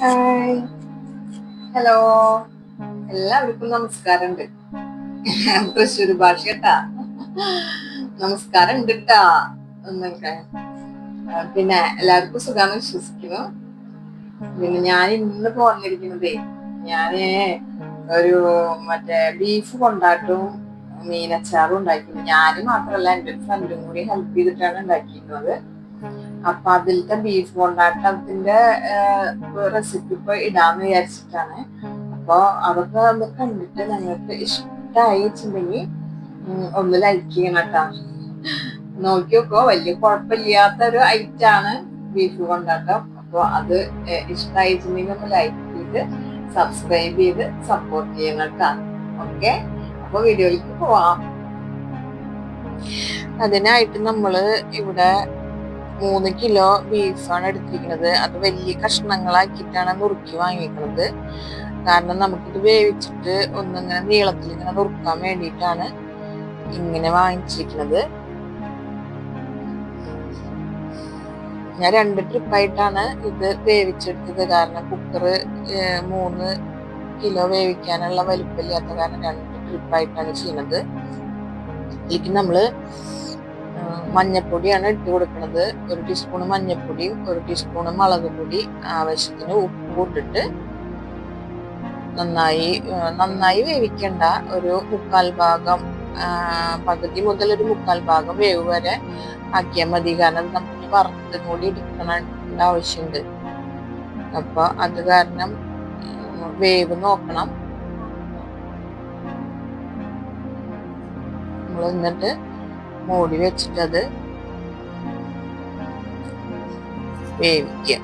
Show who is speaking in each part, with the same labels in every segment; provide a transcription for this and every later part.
Speaker 1: Hi hello എല്ലാവർക്കും നമസ്കാരമുണ്ട്. തൃശ്ശൂർ ഭാഷ കേട്ടാ നമസ്കാരം ഉണ്ട് കേട്ടാ എന്നൊക്കെ പിന്നെ എല്ലാവർക്കും സുഖാന്ന് വിശ്വസിക്കുന്നു. പിന്നെ ഞാൻ ഇന്ന് പോന്നിരിക്കുന്നതേ ഞാൻ ഒരു മറ്റേ ബീഫ് കൊണ്ടാട്ടും മീനച്ചാറും ഉണ്ടാക്കിയിരുന്നു. ഞാൻ മാത്രമല്ല എന്റെ ഒരു ഫ്രണ്ടും കൂടി ഹെൽപ്പ് ചെയ്തിട്ടാണ് ഉണ്ടാക്കിയിരുന്നത്. അപ്പൊ അതിലത്തെ ബീഫ് കൊണ്ടാട്ടത്തിന്റെ റെസിപ്പി ഇപ്പൊ ഇടാന്ന് വിചാരിച്ചിട്ടാണ്. അപ്പൊ അതൊക്കെ നമ്മൾ കണ്ടിട്ട് നിങ്ങൾക്ക് ഇഷ്ടമായി വെച്ചിട്ടുണ്ടെങ്കിൽ ഒന്ന് ലൈക്ക് ചെയ്യണം കേട്ടോ. നോക്കി നോക്കോ വലിയ കുഴപ്പമില്ലാത്ത ഒരു ഐറ്റം ആണ് ബീഫ് കൊണ്ടാട്ടം. അപ്പൊ അത് ഇഷ്ടമായിട്ടുണ്ടെങ്കിൽ ഒന്ന് ലൈക്ക് ചെയ്ത് സബ്സ്ക്രൈബ് ചെയ്ത് സപ്പോർട്ട് ചെയ്യണം കേട്ടോ. ഓക്കെ അപ്പൊ വീഡിയോയിലേക്ക് പോവാം. അതിനായിട്ട് നമ്മൾ ഇവിടെ മൂന്ന് കിലോ ബീഫാണ് എടുത്തിരിക്കുന്നത്. അത് വലിയ കഷ്ണങ്ങളാക്കിയിട്ടാണ് നുറുക്കി വാങ്ങിക്കുന്നത്. കാരണം നമുക്കിത് വേവിച്ചിട്ട് ഒന്നിങ്ങനെ നീളത്തിൽ ഇങ്ങനെ നുറുക്കാൻ വേണ്ടിയിട്ടാണ് ഇങ്ങനെ വാങ്ങിച്ചിരിക്കുന്നത്. ഞാൻ രണ്ട് ട്രിപ്പായിട്ടാണ് ഇത് വേവിച്ചെടുത്തത്. കാരണം കുക്കർ മൂന്ന് കിലോ വേവിക്കാനുള്ള വലിപ്പമില്ലാത്ത കാരണം രണ്ട് ട്രിപ്പായിട്ടാണ് ചെയ്യുന്നത്. ഇതിലേക്ക് നമ്മൾ മഞ്ഞപ്പൊടിയാണ് ഇട്ട് കൊടുക്കുന്നത് ഒരു ടീസ്പൂൺ മഞ്ഞപ്പൊടിയും ഒരു ടീസ്പൂൺ മുളക് പൊടി ആവശ്യത്തിന് ഉപ്പ് ഇട്ടിട്ട് നന്നായി നന്നായി വേവിക്കേണ്ട ഒരു മുക്കാൽ ഭാഗം പകുതി മുതൽ ഒരു മുക്കാൽ ഭാഗം വേവ് വരെ ആക്കിയാൽ മതി. കാരണം നമുക്ക് വറുത്തും കൂടി എടുക്കണ ആവശ്യമുണ്ട് അപ്പൊ അത് കാരണം വേവ് നോക്കണം. നമ്മൾ എന്നിട്ട് മൂടി വെച്ചിട്ടത് വേവിക്കുക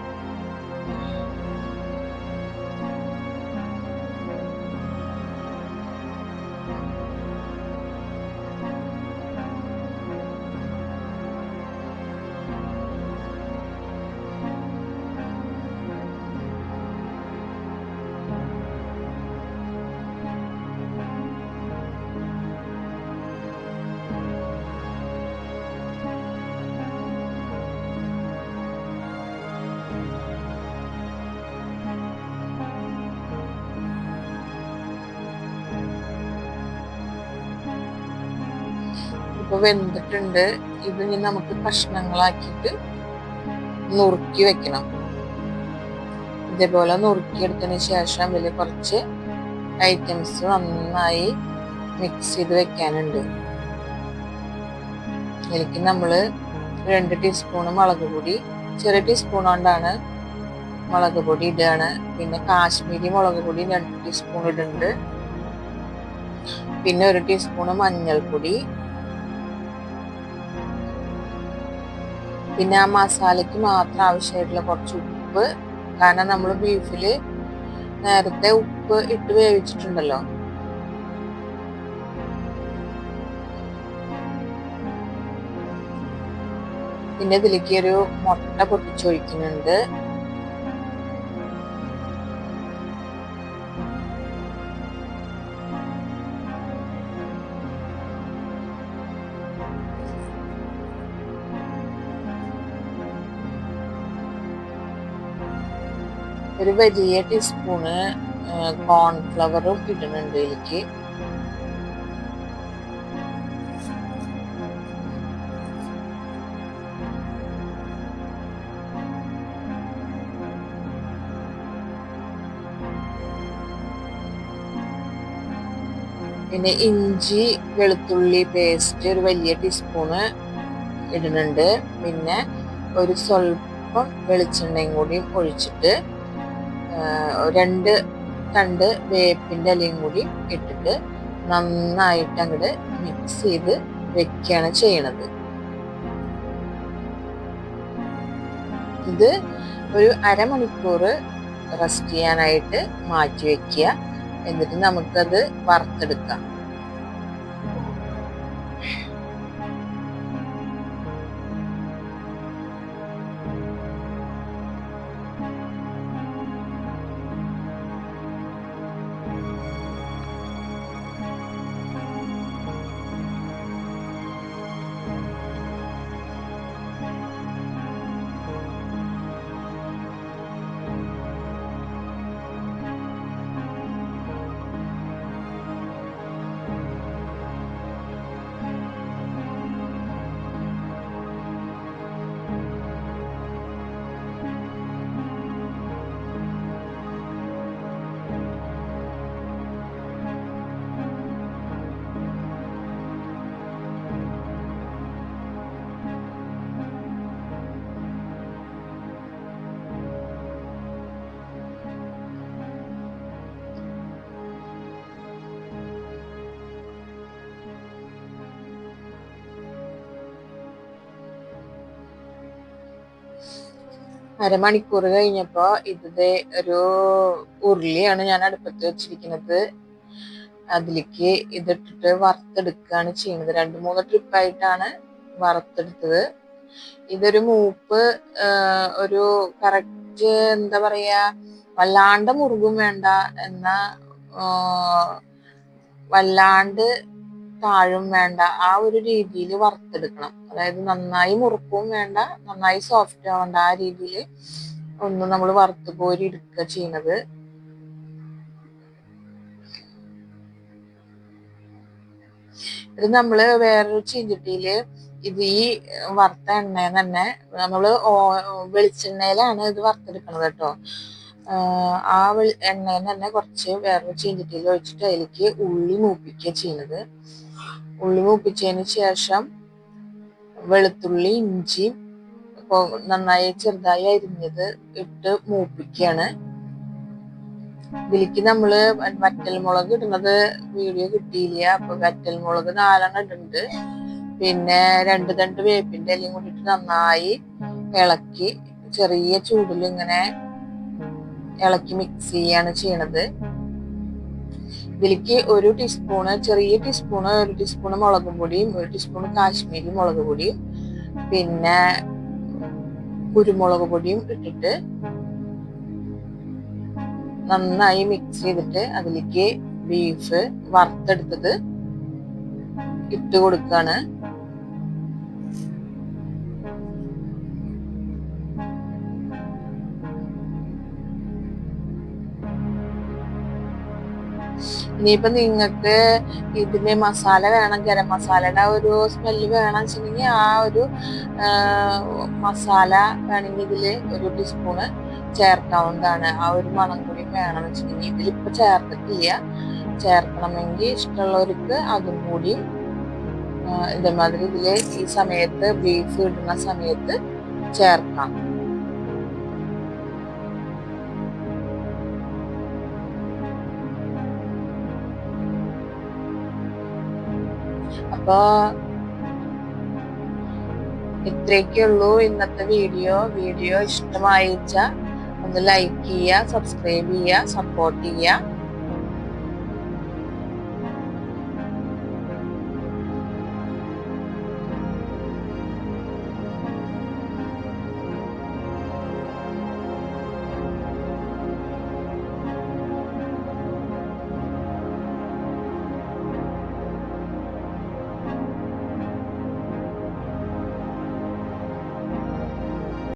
Speaker 1: ഇപ്പൊ വെന്തിട്ടുണ്ട്. ഇത് ഇനി നമുക്ക് കഷ്ണങ്ങളാക്കിയിട്ട് നുറുക്കി വെക്കണം. ഇതേപോലെ നുറുക്കിയെടുത്തതിന് ശേഷം അതിൽ കുറച്ച് ഐറ്റംസ് നന്നായി മിക്സ് ചെയ്ത് വെക്കാനുണ്ട്. ഇതിലേക്ക് നമ്മൾ രണ്ട് ടീസ്പൂൺ മുളക് പൊടി ചെറിയ ടീസ്പൂൺ കൊണ്ടാണ് മുളക് പൊടി ഇടുകയാണ് പിന്നെ കാശ്മീരി മുളക് പൊടി രണ്ട് ടീസ്പൂൺ ഇടുന്നുണ്ട്. പിന്നെ ഒരു ടീസ്പൂൺ മഞ്ഞൾപ്പൊടി പിന്നെ ആ മസാലയ്ക്ക് മാത്രം ആവശ്യമായിട്ടുള്ള കുറച്ച് ഉപ്പ്. കാരണം നമ്മൾ ബീഫിൽ നേരത്തെ ഉപ്പ് ഇട്ട് വേവിച്ചിട്ടുണ്ടല്ലോ. പിന്നെ ഇതിലേക്ക് ഒരു മുട്ട പൊട്ടിച്ചൊഴിക്കുന്നുണ്ട്. ഒരു വലിയ ടീസ്പൂണ് കോൺഫ്ലവറും ഇടുന്നുണ്ട് എനിക്ക് പിന്നെ ഇഞ്ചി വെളുത്തുള്ളി പേസ്റ്റ് ഒരു വലിയ ടീസ്പൂണ് ഇടുന്നുണ്ട്. പിന്നെ ഒരു സ്വല്പം വെളിച്ചെണ്ണയും കൂടി ഒഴിച്ചിട്ട് രണ്ട് തണ്ട് വേപ്പിന്റെ ഇലയും കൂടി ഇട്ടിട്ട് നന്നായിട്ട് അങ്ങോട്ട് മിക്സ് ചെയ്ത് വെക്കുകയാണ് ചെയ്യണത്. ഇത് ഒരു അരമണിക്കൂർ റെസ്റ്റ് ചെയ്യാനായിട്ട് മാറ്റി വെക്കുക. എന്നിട്ട് നമുക്കത് വറുത്തെടുക്കാം. അരമണിക്കൂർ കഴിഞ്ഞപ്പോ ഇത് ഒരു ഉരുളിയാണ് ഞാൻ അടുപ്പത്ത് വെച്ചിരിക്കുന്നത്. അതിലേക്ക് ഇതിട്ടിട്ട് വറുത്തെടുക്കുകയാണ് ചെയ്യുന്നത്. രണ്ട് മൂന്ന് ട്രിപ്പായിട്ടാണ് വറുത്തെടുത്തത്. ഇതൊരു മൂപ്പ് ഒരു കറക്റ്റ് എന്താ പറയാ വല്ലാണ്ട് മുറുകും വേണ്ട എന്ന വല്ലാണ്ട് താഴും വേണ്ട. ആ ഒരു രീതിയിൽ വറുത്തെടുക്കണം. അതായത് നന്നായി മുറുക്കവും വേണ്ട നന്നായി സോഫ്റ്റ് ആവണ്ട ആ രീതിയിൽ ഒന്ന് നമ്മൾ വറുത്ത് പോരി എടുക്ക ചെയ്യുന്നത്. ഇത് നമ്മൾ വേറൊരു ചീഞ്ചട്ടിയിൽ ഇത് ഈ വറുത്ത എണ്ണ തന്നെ നമ്മൾ വെളിച്ചെണ്ണയിലാണ് ഇത് വറുത്തെടുക്കണത് കേട്ടോ. ആ വെളി എണ്ണയിൽ തന്നെ കുറച്ച് വേറൊരു ചീഞ്ചട്ടിയിൽ ഒഴിച്ചിട്ട് അതിലേക്ക് ഉള്ളി മൂപ്പിക്കുക ചെയ്യുന്നത്. ഉള്ളി മൂപ്പിച്ചതിന് ശേഷം വെളുത്തുള്ളി ഇഞ്ചി നന്നായി ചെറുതായി അരിഞ്ഞത് ഇട്ട് മൂപ്പിക്കുകയാണ്. ഇതിലേക്ക് നമ്മൾ വറ്റൽമുളക് ഇടുന്നത് വീഡിയോ കിട്ടിയില്ല അപ്പൊ വറ്റൽമുളക് നാലെണ്ണം ഇടുന്നുണ്ട് പിന്നെ രണ്ട് തണ്ട് വേപ്പിന്റെ എല്ലാം കൂടിയിട്ട് നന്നായി ഇളക്കി ചെറിയ ചൂടിൽ ഇങ്ങനെ ഇളക്കി മിക്സ് ചെയ്യാണ് ചെയ്യണത്. ഇതിലേക്ക് ഒരു ടീസ്പൂണ് ചെറിയ ടീസ്പൂണ് ഒരു ടീസ്പൂണ് മുളക് പൊടിയും ഒരു ടീസ്പൂണ് കാശ്മീരി മുളക് പൊടിയും പിന്നെ കുരുമുളക് പൊടിയും ഇട്ടിട്ട് നന്നായി മിക്സ് ചെയ്തിട്ട് അതിലേക്ക് ബീഫ് വറുത്തെടുത്തത് ഇട്ട് കൊടുക്കാണ്. ഇനിയിപ്പൊ നിങ്ങൾക്ക് ഇതിന് മസാല വേണം ഗരം മസാലയുടെ ഒരു സ്മെല്ല് വേണം വെച്ചിട്ടുണ്ടെങ്കിൽ ആ ഒരു മസാല വേണമെങ്കിൽ ഇതിൽ ഒരു ടീസ്പൂണ് ചേർക്കാവുന്നതാണ്. ആ ഒരു മണം കൂടി വേണം വെച്ചിട്ടുണ്ടെങ്കിൽ ഇതിലിപ്പോ ചേർത്തിട്ടില്ല. ചേർക്കണമെങ്കിൽ ഇഷ്ടമുള്ളവർക്ക് അതും കൂടി ഇതേമാതിരി ഇതിൽ ഈ സമയത്ത് ബീഫ് ഇടുന്ന സമയത്ത് ചേർക്കാം. അപ്പൊ ഇത്രയൊക്കെയുള്ളൂ ഇന്നത്തെ വീഡിയോ. വീഡിയോ ഇഷ്ടമായിച്ച ഒന്ന് ലൈക്ക് ചെയ്യുക സബ്സ്ക്രൈബ് ചെയ്യുക സപ്പോർട്ട് ചെയ്യുക.